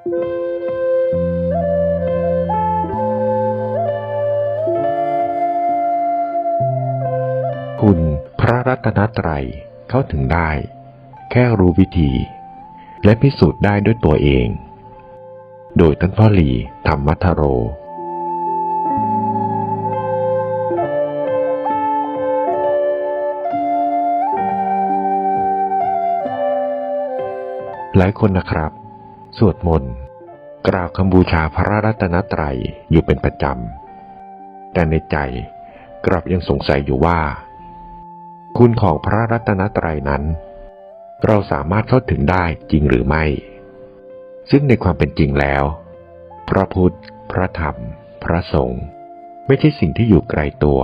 คุณพระรัตนตรัยเข้าถึงได้ แค่รู้วิธี และพิสูจน์ได้ด้วยตัวเอง โดยท่านพ่อหลีธรรมัทโรหลายคนนะครับ สวดมนต์กล่าวคำบูชาพระรัตนตรัยอยู่เป็นประจำ แต่ในใจกลับยังสงสัยอยู่ว่า คุณของพระรัตนตรัยนั้น เราสามารถเข้าถึงได้จริงหรือไม่ ซึ่งในความเป็นจริงแล้ว พระพุทธ พระธรรม พระสงฆ์ไม่ใช่สิ่งที่อยู่ไกลตัว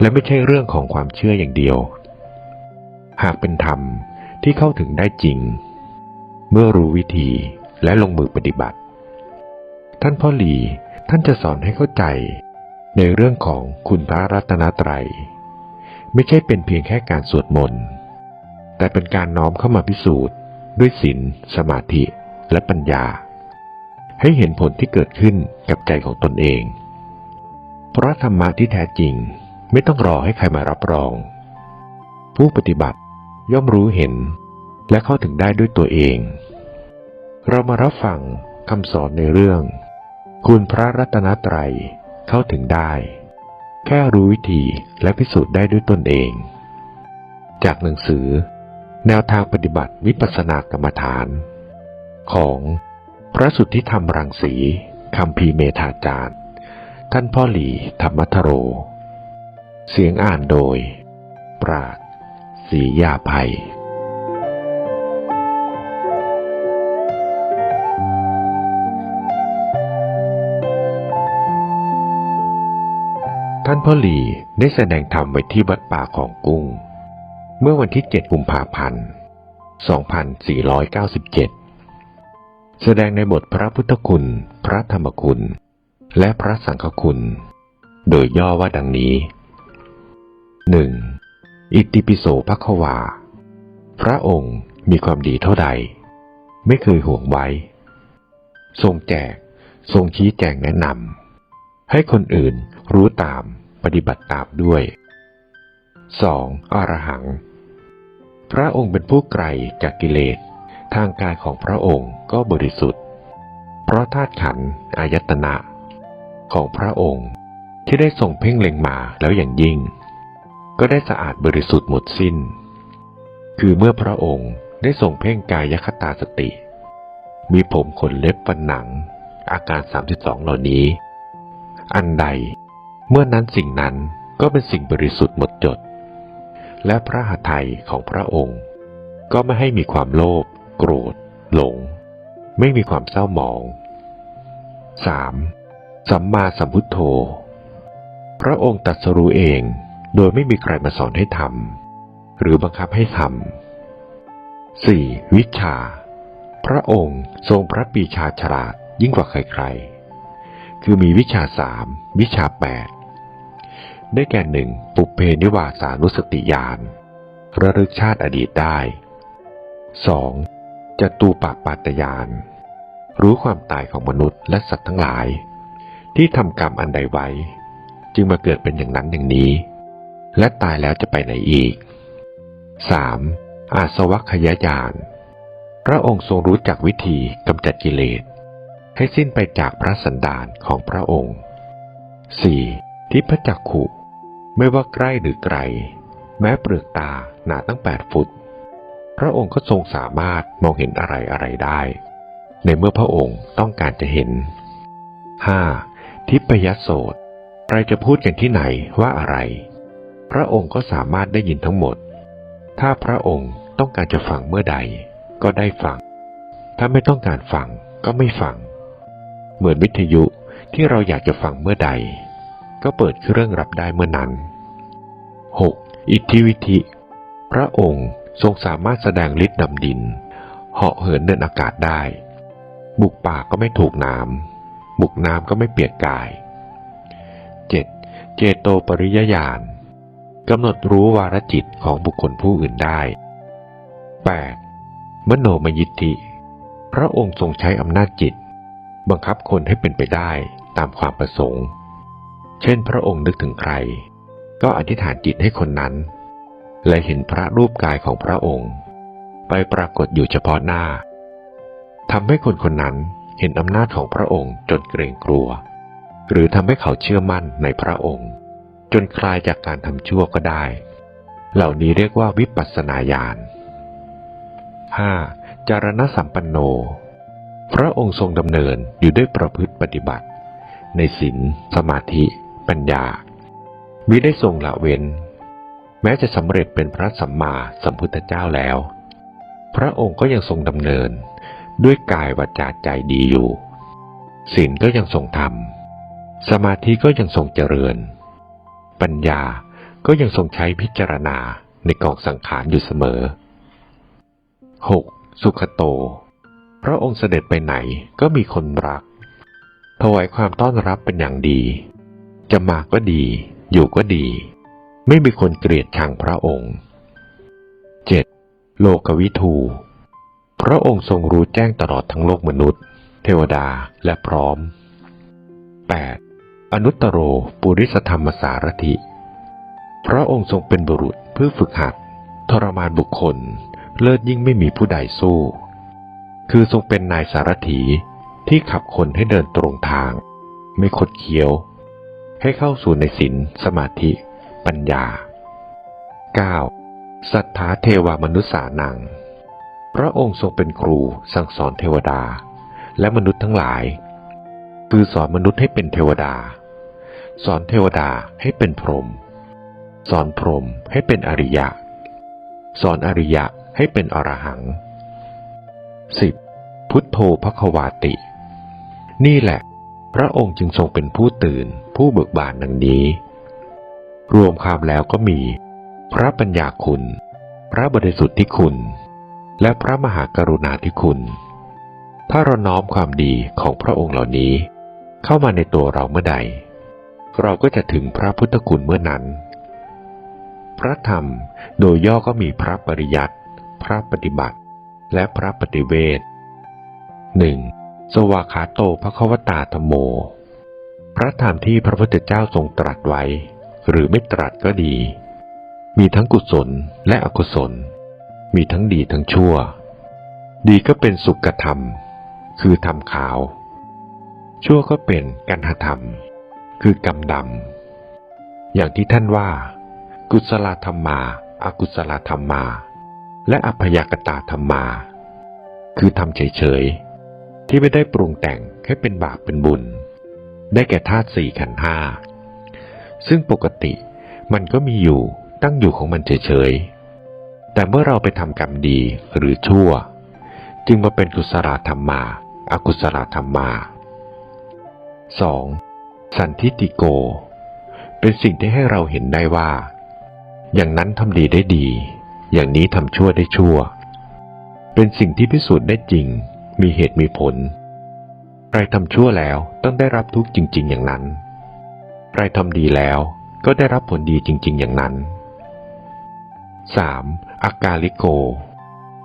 และไม่ใช่เรื่องของความเชื่ออย่างเดียว หากเป็นธรรมที่เข้าถึงได้จริง เมื่อรู้วิธีและลงมือปฏิบัติ ท่านพ่อหลีท่านจะสอนให้เข้าใจ ในเรื่องของคุณพระรัตนตรัย ไม่ใช่เป็นเพียงแค่การสวดมนต์ แต่เป็นการน้อมเข้ามาพิสูจน์ด้วยศีลสมาธิและปัญญา ให้เห็นผลที่เกิดขึ้นกับใจของตนเอง เพราะธรรมะที่แท้จริงไม่ต้องรอให้ใครมารับรอง ผู้ปฏิบัติย่อมรู้เห็นและเข้าถึงได้ด้วยตัวเอง เรามารับฟังคำสอนในเรื่อง คุณพระรัตนตรัยเข้าถึงได้ แค่รู้วิธีและพิสูจน์ได้ด้วยตนเอง จากหนังสือ แนวทางปฏิบัติวิปัสสนากรรมฐาน ของพระสุทธิธรรมรังสีคำพีเมธาจารย์ ท่านพ่อหลีธรรมัทโร เสียงอ่านโดย ปราดศรียาภัย ท่านพ่อหลีได้แสดงธรรมไว้ที่วัดป่าของกุ้ง เมื่อวันที่ 7 กุมภาพันธ์ 2497 แสดงในบทพระพุทธคุณ พระธรรมคุณ และพระสังฆคุณ โดยย่อว่าดังนี้ 1. อิติปิโสภควา พระองค์มีความดีเท่าใด ไม่เคยห่วงไว้ ทรงแจก ทรงชี้แจงแนะนำให้คนอื่น รู้ตาม ปฏิบัติตามด้วย 2. อรหัง พระองค์เป็นผู้ไกลจากกิเลส ทางกายของพระองค์ก็บริสุทธิ์ เพราะธาตุขันอายตนะ ของพระองค์ที่ได้ทรงเพ่งเล็งมาแล้วอย่างยิ่ง ก็ได้สะอาดบริสุทธิ์หมดสิ้น คือเมื่อพระองค์ได้ทรงเพ่งกายคตาสติ มีผมขนเล็บฟันหนัง อาการ 32 เหล่านี้ อันใด เมื่อนั้นสิ่งนั้นก็เป็นสิ่งบริสุทธิ์หมดจด และพระหัตถ์ไทยของพระองค์ ก็ไม่ให้มีความโลภโกรธ หลง ไม่มีความเศร้าหมอง 3. สัมมาสัมพุทโธ พระองค์ตรัสรู้เองโดยไม่มีใครมาสอนให้ทำหรือบังคับให้ทำ 4. วิชา พระองค์ทรงพระปีชาฉลาดยิ่งกว่าใครๆ คือมีวิชาสามวิชาแปด ได้แก่หนึ่งปุเพนิวาสานุสติญาณระลึกชาติอดีตได้ 2. จตูปปาตยาน รู้ความตายของมนุษย์และสัตว์ทั้งหลาย ที่ทำกรรมอันใดไว้ จึงมาเกิดเป็นอย่างนั้นอย่างนี้ และตายแล้วจะไปไหนอีก 3. อาสวัคยายาน พระองค์ทรงรู้จักวิธีกำจัดกิเลส ให้สิ้นไปจากพระสันดานของพระองค์ 4. ทิพจักขุ ไม่ว่าใกล้หรือไกล แม้เปลือกตาหนาตั้ง8ฟุต พระองค์ก็ทรงสามารถมองเห็นอะไรอะไรได้ ในเมื่อพระองค์ต้องการจะเห็น 5. ทิพยโสตใครจะพูดกันที่ไหนว่าอะไร พระองค์ก็สามารถได้ยินทั้งหมด ถ้าพระองค์ต้องการจะฟังเมื่อใด ก็ได้ฟัง ถ้าไม่ต้องการฟังก็ไม่ฟัง เหมือนวิทยุที่เราอยากจะฟังเมื่อใด ก็เปิดเครื่องรับได้เมื่อนั้น 6. อิทธิวิธิ พระองค์ทรงสามารถแสดงฤทธิ์นำดิน เหาะเหินเดินอากาศได้ บุกป่าก็ไม่ถูกน้ำ บุกน้ำก็ไม่เปียกกาย 7. เจโตปริยญาณกำหนดรู้วารจิตของบุคคลผู้อื่นได้ 8. มโนมยิทธิ พระองค์ทรงใช้อำนาจจิต บังคับคนให้เป็นไปได้ตามความประสงค์ เช่น พระองค์นึกถึงใคร ก็อธิษฐานจิตให้คนนั้น และเห็นพระรูปกายของพระองค์ ไปปรากฏอยู่เฉพาะหน้าทำให้คนคนนั้นเห็นอำนาจของพระองค์จนเกรงกลัว หรือทำให้เขาเชื่อมั่นในพระองค์ จนคลายจากการทำชั่วก็ได้ เหล่านี้เรียกว่าวิปัสสนาญาณ 5. จารณสัมปันโน พระองค์ทรงดำเนินอยู่ด้วยประพฤติปฏิบัติ ในศีลสมาธิ ปัญญามิได้ทรงละเว้น แม้จะสำเร็จเป็นพระสัมมาสัมพุทธเจ้าแล้ว พระองค์ก็ยังทรงดำเนินด้วยกายวาจาใจดีอยู่ศีลก็ยังทรงทำสมาธิก็ยังทรงเจริญ ปัญญาก็ยังทรงใช้พิจารณาในกองสังขารอยู่เสมอ 6. สุขโต พระองค์เสด็จไปไหนก็มีคนรัก ถวายความต้อนรับเป็นอย่างดี จะมาก็ดี อยู่ก็ดี ไม่มีคนเกลียดชังพระองค์ 7. โลกวิทู พระองค์ทรงรู้แจ้งตลอดทั้งโลกมนุษย์ เทวดาและพร้อม 8. อนุตตโรปุริสธรรมสารถิ พระองค์ทรงเป็นบุรุษเพื่อฝึกหัด ทรมานบุคคล เลิศยิ่งไม่มีผู้ใดสู้ คือทรงเป็นนายสารถีที่ขับคนให้เดินตรงทาง ไม่คดเคี้ยว ให้เข้าสู่ในศีลสมาธิ ปัญญา 9. สัทธาเทวามนุษย์สานัง พระองค์ทรงเป็นครูสั่งสอนเทวดา และมนุษย์ทั้งหลาย คือสอนมนุษย์ให้เป็นเทวดา สอนเทวดาให้เป็นพรหมสอนพรหมให้เป็นอริยะ สอนอริยะให้เป็นอรหัง 10. พุทโธพระควาติ นี่แหละ พระองค์จึงทรงเป็นผู้ตื่น ผู้เบิกบานดังนี้ รวมความแล้วก็มี พระปัญญาคุณ พระบริสุทธิ์ที่คุณ และพระมหากรุณาธิคุณ ถ้าเราน้อมความดีของพระองค์เหล่านี้ เข้ามาในตัวเราเมื่อใด เราก็จะถึงพระพุทธคุณเมื่อนั้น พระธรรมโดยย่อก็มีพระปริยัติพระปฏิบัติ และพระปฏิเวทหนึ่งสวากขาโตพระควตาธโม พระธรรมที่พระพุทธเจ้าทรงตรัสไว้ หรือไม่ตรัสก็ดี มีทั้งกุศลและอกุศล มีทั้งดีทั้งชั่ว ดีก็เป็นสุขธรรม คือธรรมขาว ชั่วก็เป็นกันหธรรม คือกรรมดำอย่างที่ท่านว่า กุศลธรรมมาอากุศลธรรมมา และอัพยากตาธรรมา คือทำเฉยๆที่ไม่ได้ปรุงแต่งให้เป็นบาปเป็นบุญ ได้แก่ธาตุสี่ขันธ์ห้าซึ่งปกติมันก็มีอยู่ตั้งอยู่ของมันเฉยๆ แต่เมื่อเราไปทำกรรมดีหรือชั่ว จึงมาเป็นกุศลธรรมมาอากุศลธรรมมา 2. สันทิติโก เป็นสิ่งที่ให้เราเห็นได้ว่า อย่างนั้นทำดีได้ดี อย่างนี้ทำชั่วได้ชั่ว เป็นสิ่งที่พิสูจน์ได้จริง มีเหตุมีผล รทำชั่วแล้วต้องได้รับทุกข์จริง ๆ อย่างนั้น ใครทำดีแล้วก็ได้รับผลดีจริง ๆ อย่างนั้น 3. อากาลิโก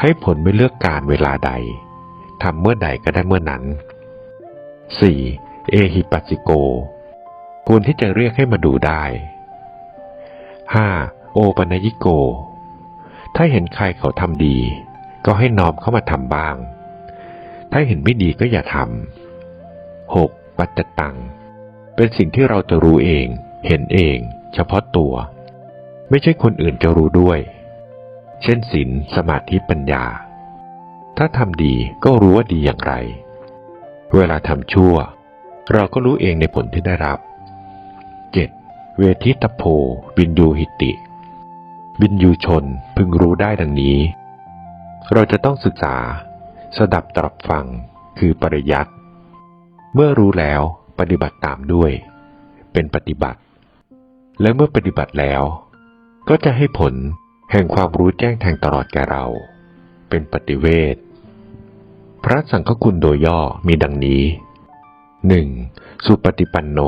ให้ผลไม่เลือกการเวลาใดทำเมื่อใดก็ได้เมื่อนั้น 4. เอหิปัสสิโก ควรที่จะเรียกให้มาดูได้ 5. โอปัญญิโก ถ้าเห็นใครเขาทำดี ก็ให้น้อมเข้ามาทำบ้าง ถ้าเห็นไม่ดีก็อย่าทำ 6. ปัจจตัง เป็นสิ่งที่เราจะรู้เอง เห็นเอง เฉพาะตัว ไม่ใช่คนอื่นจะรู้ด้วย เช่นศีลสมาธิปัญญา ถ้าทำดีก็รู้ว่าดีอย่างไร เวลาทำชั่ว เราก็รู้เองในผลที่ได้รับ 7. เวทิตโพวินยูหิติ วินยูชนพึงรู้ได้ดังนี้ เราจะต้องศึกษา สดับตรับฟังคือปริยัติ เมื่อรู้แล้วปฏิบัติตามด้วย เป็นปฏิบัติ และเมื่อปฏิบัติแล้ว ก็จะให้ผลแห่งความรู้แจ้งแทงตลอดแก่เรา เป็นปฏิเวทพระสังฆคุณโดยย่อมีดังนี้ 1. สุปฏิปันโน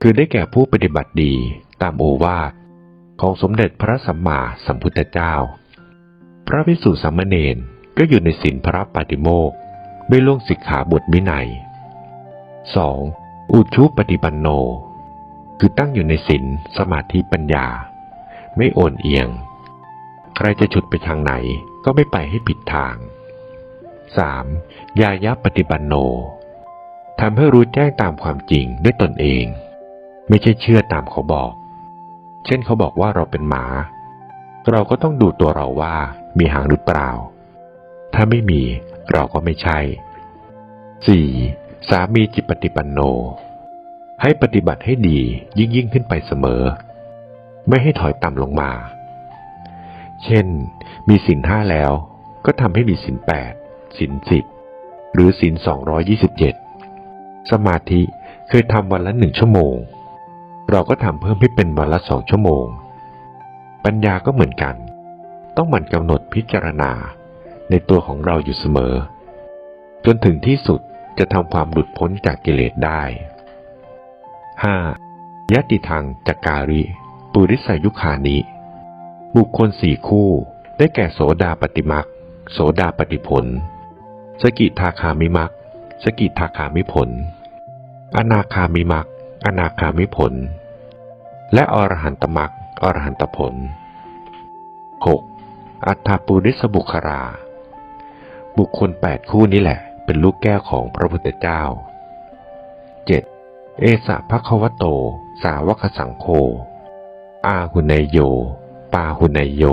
คือได้แก่ผู้ปฏิบัติดีตามโอวาทของสมเด็จพระสัมมาสัมพุทธเจ้า พระภิกษุสามเณรก็อยู่ในศีลพระปาติโมกไม่ล่วงสิกขาบทวินัย 2. อุชุปฏิปันโน คือตั้งอยู่ในศีลสมาธิปัญญา ไม่โอนเอียง ใครจะฉุดไปทางไหนก็ไม่ไปให้ผิดทาง 3. ยายะปฏิปันโนทำให้รู้แจ้งตามความจริงด้วยตนเอง ไม่ใช่เชื่อตามเขาบอก เช่นเขาบอกว่าเราเป็นหมา เราก็ต้องดูตัวเราว่ามีหางหรือเปล่า ถ้าไม่มีเราก็ไม่ใช่ 4. สามีจิตปฏิปันโน ให้ปฏิบัติให้ดียิ่งยิ่งขึ้นไปเสมอ ไม่ให้ถอยต่ำลงมา เช่น มีสินห้าแล้ว ก็ทำให้มีสินแปดสินสิบหรือสินสองยี่สิบเจ็ดสมาธิเคยทำวันละหนึ่งชั่วโมง เราก็ทำเพิ่มให้เป็นวันละสองชั่วโมง ปัญญาก็เหมือนกัน ต้องหมั่นกำหนดพิจารณาในตัวของเราอยู่เสมอ จนถึงที่สุด จะทำความหลุดพ้นจากกิเลสได้ 5. ยติทางจักการิ ปุริสายุคานิ บุคคลสี่คู่ได้แก่โสดาปฏิมักโสดาปฏิผล สกิทาคามิมักสกิทาคามิผล อนาคามิมักอนาคามิผล และอรหันตมักอรหันตผล 6. อัฏฐปุริสบุครา บุคคลแปดคู่นี้แหละ เป็นลูกแก้วของพระพุทธเจ้า 7. เอสะภควโต สาวกสังโฆอาหุนายโย ปาหุนายโย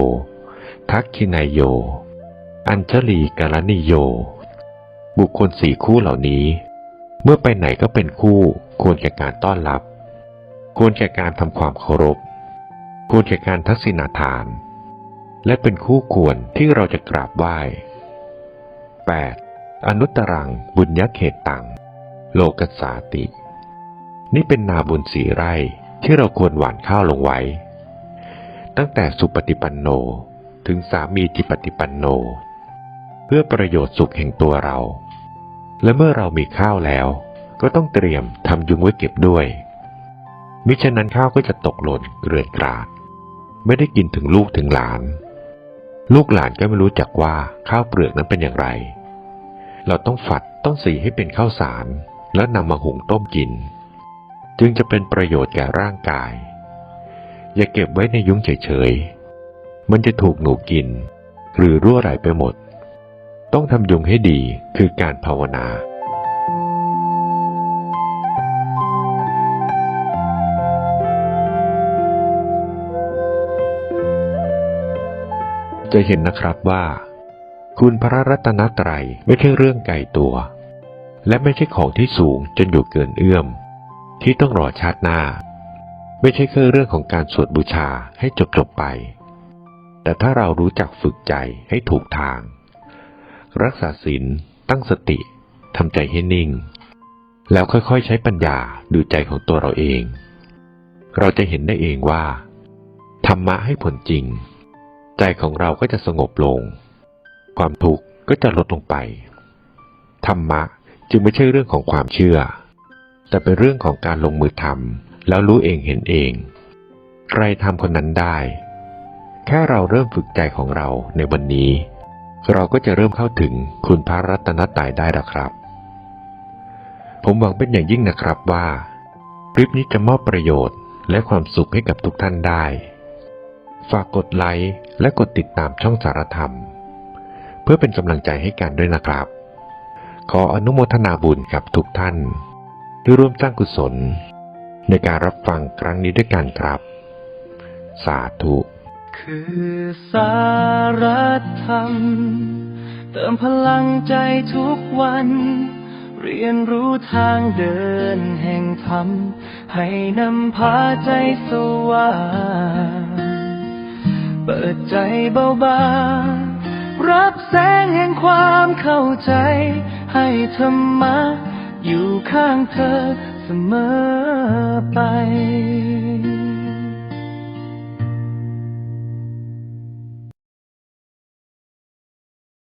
ทักขินายโย อัญชลีกาลนิโย บุคคลสี่คู่เหล่านี้ เมื่อไปไหนก็เป็นคู่ควรแก่การต้อนรับ ควรแก่การทำความเคารพ ควรแก่การทักษิณาทาน และเป็นคู่ควรที่เราจะกราบไหว้ 8. อนุตตรังบุญยเขตตัง โลกัสสาติ นี่เป็นนาบุญสีไร่ที่เราควรหว่านข้าวลงไว้ ตั้งแต่สุปฏิปันโนถึงสามีจิปฏิปันโน เพื่อประโยชน์สุขแห่งตัวเรา และเมื่อเรามีข้าวแล้ว ก็ต้องเตรียมทำยุงไว้เก็บด้วย มิฉะนั้นข้าวก็จะตกหล่นเกลื่อนกราด ไม่ได้กินถึงลูกถึงหลาน ลูกหลานก็ไม่รู้จักว่าข้าวเปลือกนั้นเป็นอย่างไร เราต้องฝัดต้องสีให้เป็นข้าวสาร แล้วนำมาหุงต้มกิน จึงจะเป็นประโยชน์แก่ร่างกาย อย่าเก็บไว้ในยุ้งเฉยๆ มันจะถูกหนูกิน หรือรั่วไหลไปหมด ต้องทำยุงให้ดีคือการภาวนาจะเห็นนะครับว่า คุณพระรัตนตรัยไม่ใช่เรื่องไกลตัว และไม่ใช่ของที่สูงจนอยู่เกินเอื้อม ที่ต้องรอชาติหน้า ไม่ใช่แค่เรื่องของการสวดบูชาให้จบจบๆไป แต่ถ้าเรารู้จักฝึกใจให้ถูกทาง รักษาศีลตั้งสติทำใจให้นิ่ง แล้วค่อยๆใช้ปัญญาดูใจของตัวเราเอง เราจะเห็นได้เองว่า ธรรมะให้ผลจริง ใจของเราก็จะสงบลง ความทุกข์ก็จะลดลงไป ธรรมะจึงไม่ใช่เรื่องของความเชื่อ แต่เป็นเรื่องของการลงมือทำแล้วรู้เองเห็นเอง ใครทำคนนั้นได้ แค่เราเริ่มฝึกใจของเราในวันนี้ เราก็จะเริ่มเข้าถึงคุณพระรัตนตรัยได้แล้วครับ ผมหวังเป็นอย่างยิ่งนะครับว่าคลิปนี้จะมอบประโยชน์และความสุขให้กับทุกท่านได้ ฝากกดไลค์และกดติดตามช่องสารธรรม พื่อเป็นกำลังใจให้กันด้วยนะครับ ขออนุโมทนาบุญกับทุกท่านที่ร่วมสร้างกุศล ในการรับฟังครั้งนี้ด้วยกันครับ สาธุ คือสารธรรม เติมพลังใจทุกวัน เรียนรู้ทางเดินแห่งธรรม ให้นำพาใจสว่างเปิดใจเบาบางรับ แสงแห่งความเข้าใจ ให้ธรรมะอยู่ข้างเธอเสมอไป